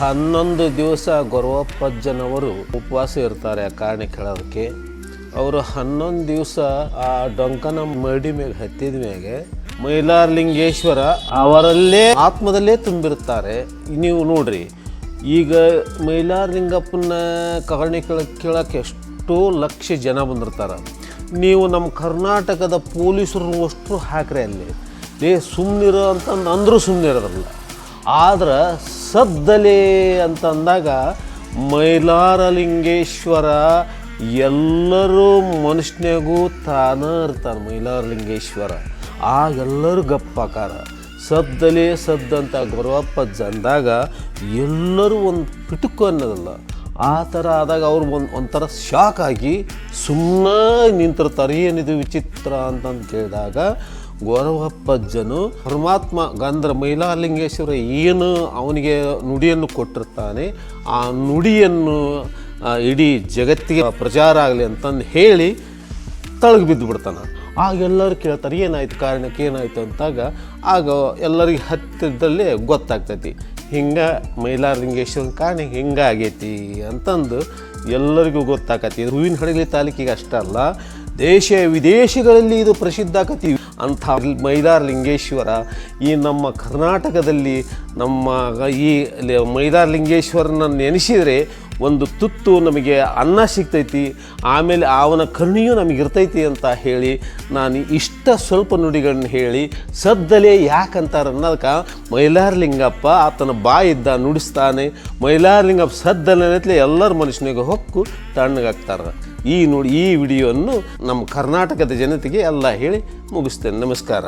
ಹನ್ನೊಂದು ದಿವಸ ಗೊರವಪ್ಪಜ್ಜನವರು ಉಪವಾಸ ಇರ್ತಾರೆ ಆ ಕಾರಣ ಕೇಳೋದಕ್ಕೆ ಅವರು ಹನ್ನೊಂದು ದಿವಸ ಆ ಡೊಂಕನ ಮಡಿ ಮೇಲೆ ಹತ್ತಿದ ಮೈಲಾರ್ ಮೈಲಾರಲಿಂಗೇಶ್ವರ ಅವರಲ್ಲೇ ಆತ್ಮದಲ್ಲೇ ತುಂಬಿರ್ತಾರೆ ನೀವು ನೋಡ್ರಿ, ಈಗ ಮೈಲಾರಲಿಂಗಪ್ಪನ ಕಾರಣ ಕೇಳಕ್ಕೆ ಎಷ್ಟೋ ಲಕ್ಷ ಜನ ಬಂದಿರ್ತಾರೆ. ನೀವು ನಮ್ಮ ಕರ್ನಾಟಕದ ಪೊಲೀಸರು ಅಷ್ಟು ಹಾಕ್ರೆ ಅಲ್ಲಿ. ಏ ಸುಮ್ಮನಿರೋ ಅಂತಂದು ಅಂದರೂ ಸುಮ್ಮನೆ ಇರೋದಿಲ್ಲ ಆದ್ರೆ ಸದ್ದಲೆ ಅಂತ ಅಂದಾಗ ಮೈಲಾರಲಿಂಗೇಶ್ವರ ಎಲ್ಲರೂ ಮನುಷ್ಯನಿಗೂ ತಾನೇ ಇರ್ತಾನೆ ಮೈಲಾರಲಿಂಗೇಶ್ವರ. ಆ ಎಲ್ಲರೂ ಗಪ್ಪಾಕಾರ ಸದ್ದಲೆ ಸದ್ದಂತ ಗೊರವಪ್ಪ ಅಂದಾಗ ಎಲ್ಲರೂ ಒಂದು ಪಿಟುಕು ಅನ್ನೋದಲ್ಲ. ಆ ಥರ ಆದಾಗ ಅವ್ರು ಒಂದು ಒಂಥರ ಶಾಕ್ ಆಗಿ ಸುಮ್ಮನೆ ನಿಂತಿರ್ತಾರೆ. ಏನಿದು ವಿಚಿತ್ರ ಅಂತಂದು ಕೇಳಿದಾಗ ಗೊರವಪ್ಪಜ್ಜನು ಪರಮಾತ್ಮ ಗಂಧರ್ ಮೈಲಾಲಿಂಗೇಶ್ವರ ಏನು ಅವನಿಗೆ ನುಡಿಯನ್ನು ಕೊಟ್ಟಿರ್ತಾನೆ, ಆ ನುಡಿಯನ್ನು ಇಡೀ ಜಗತ್ತಿಗೆ ಪ್ರಚಾರ ಆಗಲಿ ಅಂತಂದು ಹೇಳಿ ತಳಗೆ ಬಿದ್ದು ಬಿಡ್ತಾನೆ ಆಗ ಎಲ್ಲರೂ ಕೇಳ್ತಾರೆ, ಏನಾಯ್ತು ಕಾರಣಕ್ಕೆ, ಏನಾಯಿತು ಅಂತಾಗ, ಆಗ ಎಲ್ಲರಿಗೆ ಹತ್ತಿರದಲ್ಲೇ ಗೊತ್ತಾಗ್ತೈತಿ, ಹಿಂಗೆ ಮೈಲಾರಲಿಂಗೇಶ್ವರನ ಕಾರಣ ಹಿಂಗಾಗೈತಿ ಅಂತಂದು ಎಲ್ಲರಿಗೂ ಗೊತ್ತಾಕತಿ. ಹೂವಿನ ಹಡಗಲಿ ತಾಲೂಕಿಗೆ ಅಷ್ಟೇ ಅಲ್ಲ ದೇಶ ವಿದೇಶಗಳಲ್ಲಿ ಇದು ಪ್ರಸಿದ್ಧ ಆಕತಿ ಅಂಥ ಮೈಲಾರಲಿಂಗೇಶ್ವರ ಈ ನಮ್ಮ ಕರ್ನಾಟಕದಲ್ಲಿ ನಮ್ಮ ಈ ಮೈದಾರ್ ಲಿಂಗೇಶ್ವರನ ನೆನೆಸಿದರೆ ಒಂದು ತುತ್ತು ನಮಗೆ ಅನ್ನ ಸಿಗ್ತೈತಿ, ಆಮೇಲೆ ಅವನ ಕರುಣೆಯೂ ನಮಗೆ ಇರ್ತೈತಿ ಅಂತ ಹೇಳಿ ನಾನು ಇಷ್ಟ ಸ್ವಲ್ಪ ನುಡಿಗಳನ್ನ ಹೇಳಿ ಸದ್ದಲೆ ಯಾಕಂತಾರೆ ಅನ್ನೋದಕ್ಕೆ ಮೈಲಾರಲಿಂಗಪ್ಪ ಆತನ ಬಾಯಿದ್ದ ನುಡಿಸ್ತಾನೆ. ಮೈಲಾರಲಿಂಗಪ್ಪ ಸದ್ದಲೆ ಎಲ್ಲರ ಮನುಷ್ಯನಿಗೆ ಹೊಕ್ಕು ತಣ್ಣಗಾಗ್ತಾರೆ ಈ ನುಡಿ, ಈ ವಿಡಿಯೋವನ್ನು ನಮ್ಮ ಕರ್ನಾಟಕದ ಜನತೆಗೆ ಎಲ್ಲ ಹೇಳಿ ಮುಗಿಸ್ತೇನೆ. ನಮಸ್ಕಾರ.